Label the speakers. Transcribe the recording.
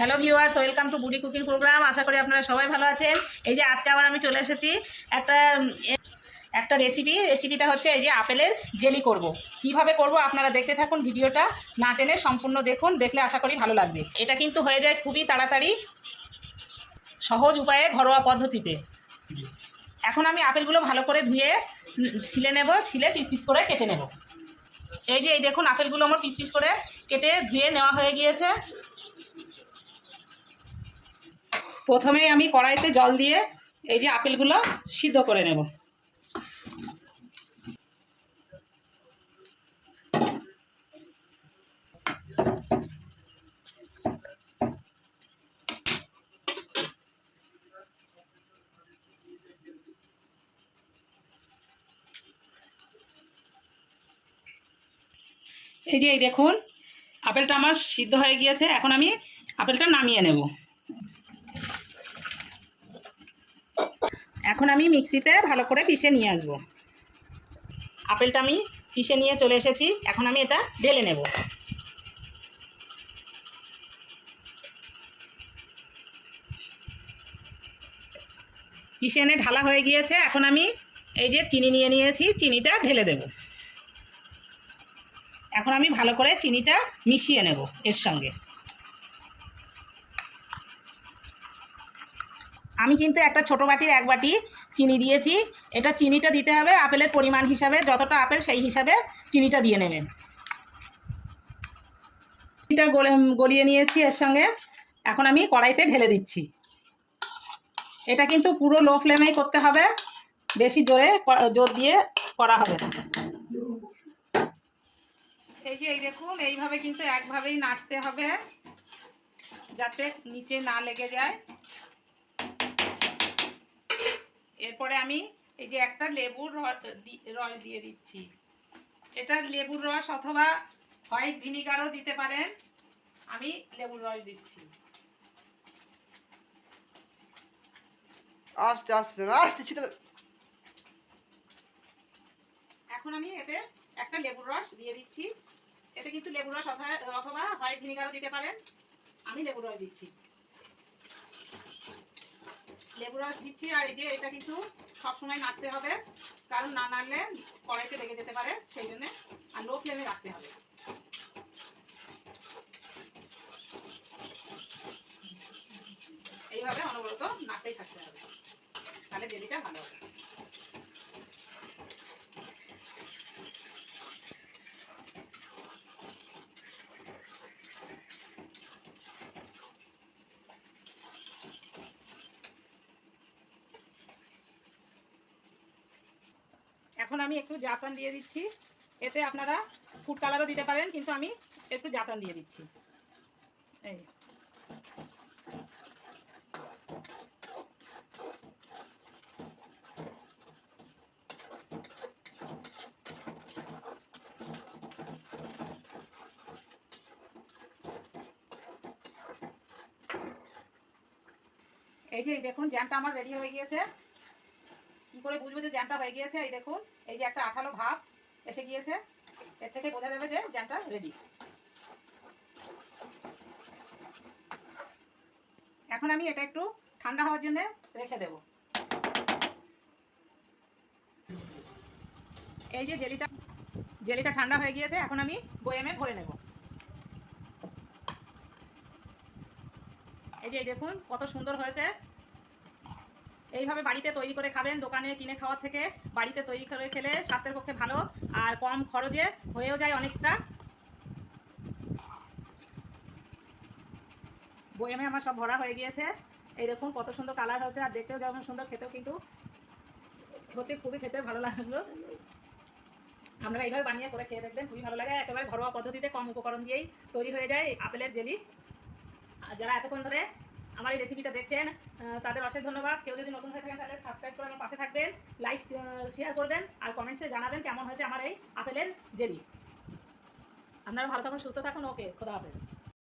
Speaker 1: Hello viewers welcome to বুডি cooking programme আশা করি আপনারা সবাই ভালো আছেন। এই যে আজকে আবার আমি চলে এসেছি একটা একটা রেসিপি রেসিপিটা হচ্ছে এই যে আপেলের জেলি করব। কীভাবে করব আপনারা দেখতে থাকুন ভিডিওটা। না টেনে সম্পূর্ণ দেখুন, দেখলে আশা করি ভালো লাগবে। এটা কিন্তু হয়ে যায় খুবই তাড়াতাড়ি সহজ উপায়ে, ঘরোয়া পদ্ধতিতে। এখন আমি আপেলগুলো ভালো করে ধুয়ে ছিলে নেব, ছিলে পিস পিস করে কেটে নেব। এই যে, এই দেখুন, আপেলগুলো আমার পিস পিস করে কেটে ধুয়ে নেওয়া হয়ে গিয়েছে। প্রথমেই আমি কড়াইতে জল দিয়ে এই যে আপেলগুলো সিদ্ধ করে নেব। এই যে এই দেখুন, আপেলটা আমার সিদ্ধ হয়ে গিয়েছে, এখন আমি আপেলটা নামিয়ে নেব। এখন আমি মিক্সিতে ভালো করে পিষে নিয়ে আসব। আপেলটা আমি পিষে নিয়ে চলে এসেছি। এখন আমি এটা ঢেলে নেব। পিষে এনে ঢালা হয়ে গিয়েছে। এখন আমি এই যে চিনি নিয়ে নিয়েছি, চিনিটা ঢেলে দেব। এখন আমি ভালো করে চিনিটা মিশিয়ে নেব এর সঙ্গে। আমি কিন্তু একটা ছোটো বাটির এক বাটি চিনি দিয়েছি। এটা চিনিটা দিতে হবে আপেলের পরিমাণ হিসাবে, যতটা আপেল সেই হিসাবে চিনিটা দিয়ে নেবেন। চিনিটা গলে, গলিয়ে নিয়েছি এর সঙ্গে। এখন আমি কড়াইতে ঢেলে দিচ্ছি। এটা কিন্তু পুরো লো ফ্লেমেই করতে হবে। বেশি জোরে জোর দিয়ে করা হবে এই যে, এই দেখুন, এইভাবে কিন্তু একভাবেই নাড়তে হবে, যাতে নিচে না লেগে যায়। এরপরে আমি এই যে একটা লেবুর রস দিয়ে দিচ্ছি। এটা লেবুর রস অথবা হোয়াইট ভিনিগারও দিতে পারেন। আমি লেবুর রস দিচ্ছি।
Speaker 2: আস্তে আস্তে আস্তে
Speaker 1: এখন আমি এতে একটা লেবুর রস দিয়ে দিচ্ছি। এতে কিন্তু লেবুর রস অথবা- অথবা হোয়াইট ভিনিগারও দিতে পারেন। আমি লেবুর রস দিচ্ছি। লেবুর রস দিচ্ছি, আর এই যে এটা কিন্তু সবসময় নাড়তে হবে। কারণ না নাড়লে কড়াইতে লেগে যেতে পারে, সেই জন্যে আর লো ফ্লেমে রাখতে হবে। এইভাবে অনবরত নাড়তেই থাকতে হবে। তাহলে জেলিটা ভালো হবে। এখন আমি একটু জাফরান দিয়ে দিচ্ছি। এতে আপনারা ফুড কালারও দিতে পারেন, কিন্তু আমি একটু জাফরান দিয়ে দিচ্ছি। এই। এই যে দেখুন জ্যামটা আমার রেডি হয়ে গিয়েছে। কি করে বুঝব যে জ্যামটা হয়ে গিয়েছে? এই দেখুন, এই যে একটা আঠালো ভাব এসে গিয়েছে। এর থেকে বোঝা যাবে যে জ্যামটা রেডি এখন আমি এটা একটু ঠান্ডা হওয়ার জন্য রেখে দেব। এই যে জেলিটা জেলিটা ঠান্ডা হয়ে গিয়েছে, এখন আমি বয়ামে ভরে নেব। এই যে এই দেখুন, কত সুন্দর হয়েছে। এইভাবে বাড়িতে তৈরি করে খাবেন, দোকানে, কিনে খাওয়ার থেকে বাড়িতে তৈরি করে খেলে স্বাস্থ্যের পক্ষে ভালো, আর কম খরচে হয়েও যায় অনেকটা। বয়ামে আমার সব ভরা হয়ে গিয়েছে। এই দেখুন কত সুন্দর কালার হয়েছে, আর দেখতেও যেমন সুন্দর, খেতেও কিন্তু হতে খুবই খেতে ভালো লাগল। আপনারা এইভাবে বানিয়ে করে খেয়ে দেখবেন, খুবই ভালো লাগে। একেবারে ঘরোয়া পদ্ধতিতে কম উপকরণ দিয়েই তৈরি হয়ে যায় আপেলের জেলি। আর যারা এতক্ষণ ধরে আমার এই রেসিপিটা দেখছেন তাদের অশেষ ধন্যবাদ। কেউ যদি নতুন হয়ে থাকেন তাহলে সাবস্ক্রাইব করে আমার পাশে থাকবেন লাইক শেয়ার করবেন, আর কমেন্টসে জানাবেন কেমন হয়েছে আমার এই আপেলের জেলি। আপনারা ভালো থাকুন, সুস্থ থাকুন, ওকে, খোদা হাফেজ।